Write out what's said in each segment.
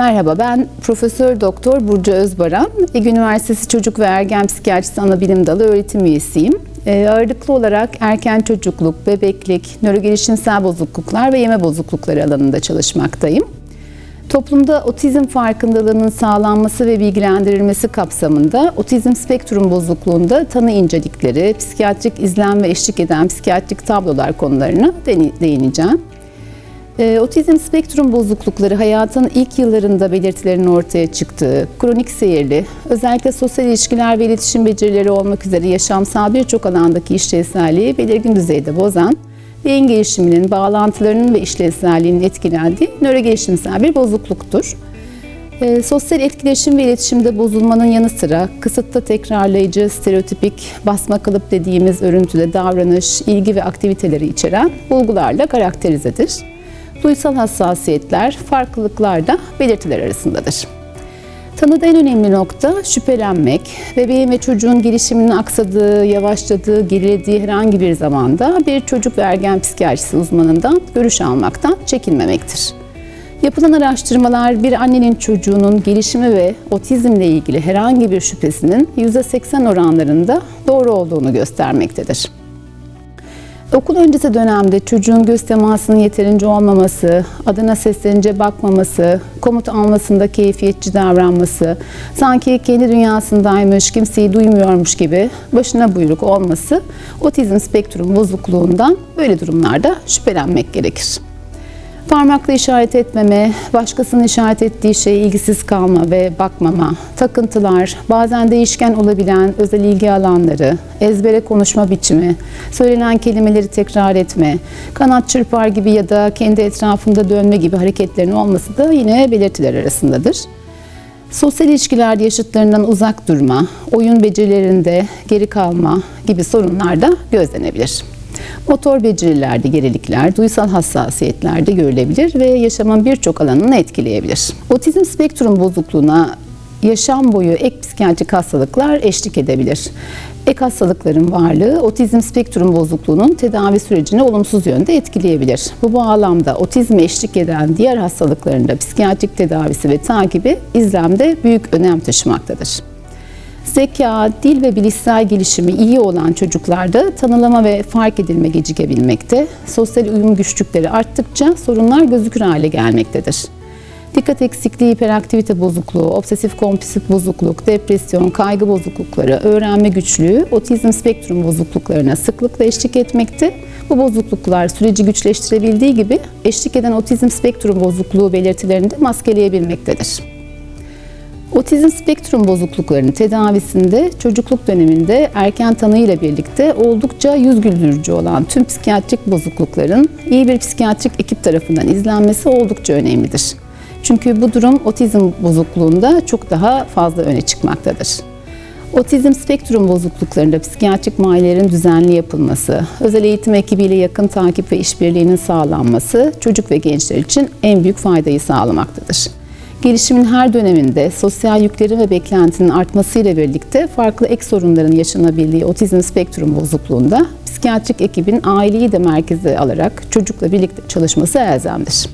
Merhaba ben Profesör Doktor Burcu Özbaran. Ege Üniversitesi Çocuk ve Ergen Psikiyatrisi Anabilim Dalı öğretim üyesiyim. Ee, ağırlıklı olarak erken çocukluk, bebeklik, nörogelişimsel bozukluklar ve yeme bozuklukları alanında çalışmaktayım. Toplumda otizm farkındalığının sağlanması ve bilgilendirilmesi kapsamında otizm spektrum bozukluğunda tanı incelikleri, psikiyatrik izlem ve eşlik eden psikiyatrik tablolar konularına değineceğim. E, otizm spektrum bozuklukları hayatın ilk yıllarında belirtilerin ortaya çıktığı, kronik seyirli, özellikle sosyal ilişkiler ve iletişim becerileri olmak üzere yaşamsal birçok alandaki işlevselliği belirgin düzeyde bozan, beyin gelişiminin, bağlantılarının ve işlevselliğinin etkilendiği nörogelişimsel bir bozukluktur. E, sosyal etkileşim ve iletişimde bozulmanın yanı sıra kısıtlı tekrarlayıcı, stereotipik, basma kalıp dediğimiz örüntüde davranış, ilgi ve aktiviteleri içeren bulgularla karakterizedir. Duysal hassasiyetler, farklılıklar da belirtiler arasındadır. Tanıda en önemli nokta şüphelenmek, bebeğin ve çocuğun gelişiminin aksadığı, yavaşladığı, gerilediği herhangi bir zamanda bir çocuk ve ergen psikiyatrisi uzmanından görüş almaktan çekinmemektir. Yapılan araştırmalar bir annenin çocuğunun gelişimi ve otizmle ilgili herhangi bir şüphesinin %80 oranlarında doğru olduğunu göstermektedir. Okul öncesi dönemde çocuğun göz temasının yeterince olmaması, adına seslenince bakmaması, komut almasında keyfiyetçi davranması, sanki kendi dünyasındaymış, kimseyi duymuyormuş gibi başına buyruk olması otizm spektrum bozukluğundan böyle durumlarda şüphelenmek gerekir. Parmakla işaret etmeme, başkasının işaret ettiği şeye ilgisiz kalma ve bakmama, takıntılar, bazen değişken olabilen özel ilgi alanları, ezbere konuşma biçimi, söylenen kelimeleri tekrar etme, kanat çırpar gibi ya da kendi etrafında dönme gibi hareketlerin olması da yine belirtiler arasındadır. Sosyal ilişkilerde yaşıtlarından uzak durma, oyun becerilerinde geri kalma gibi sorunlar da gözlenebilir. Motor becerilerde gerilikler, duysal hassasiyetlerde görülebilir ve yaşamın birçok alanını etkileyebilir. Otizm spektrum bozukluğuna yaşam boyu ek psikiyatrik hastalıklar eşlik edebilir. Ek hastalıkların varlığı otizm spektrum bozukluğunun tedavi sürecini olumsuz yönde etkileyebilir. Bu bağlamda otizme eşlik eden diğer hastalıkların da psikiyatrik tedavisi ve takibi izlemde büyük önem taşımaktadır. Zeka, dil ve bilişsel gelişimi iyi olan çocuklarda tanılama ve fark edilme gecikebilmekte, sosyal uyum güçlükleri arttıkça sorunlar gözükür hale gelmektedir. Dikkat eksikliği, hiperaktivite bozukluğu, obsesif kompulsif bozukluk, depresyon, kaygı bozuklukları, öğrenme güçlüğü, otizm spektrum bozukluklarına sıklıkla eşlik etmekte. Bu bozukluklar süreci güçleştirebildiği gibi eşlik eden otizm spektrum bozukluğu belirtilerini de maskeleyebilmektedir. Otizm spektrum bozukluklarının tedavisinde çocukluk döneminde erken tanı ile birlikte oldukça yüz güldürücü olan tüm psikiyatrik bozuklukların iyi bir psikiyatrik ekip tarafından izlenmesi oldukça önemlidir. Çünkü bu durum otizm bozukluğunda çok daha fazla öne çıkmaktadır. Otizm spektrum bozukluklarında psikiyatrik muayenelerin düzenli yapılması, özel eğitim ekibiyle yakın takip ve işbirliğinin sağlanması çocuk ve gençler için en büyük faydayı sağlamaktadır. Gelişimin her döneminde sosyal yüklerin ve beklentinin artmasıyla birlikte farklı ek sorunların yaşanabildiği otizm spektrum bozukluğunda psikiyatrik ekibin aileyi de merkeze alarak çocukla birlikte çalışması elzemdir.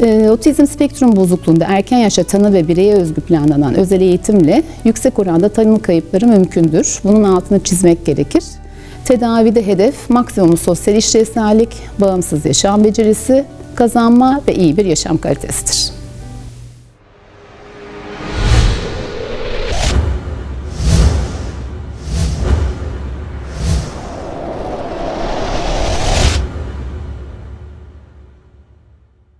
Ee, otizm spektrum bozukluğunda erken yaşta tanı ve bireye özgü planlanan özel eğitimle yüksek oranda tanı kayıpları mümkündür. Bunun altını çizmek gerekir. Tedavide hedef maksimum sosyal işlevsellik, bağımsız yaşam becerisi, kazanma ve iyi bir yaşam kalitesidir.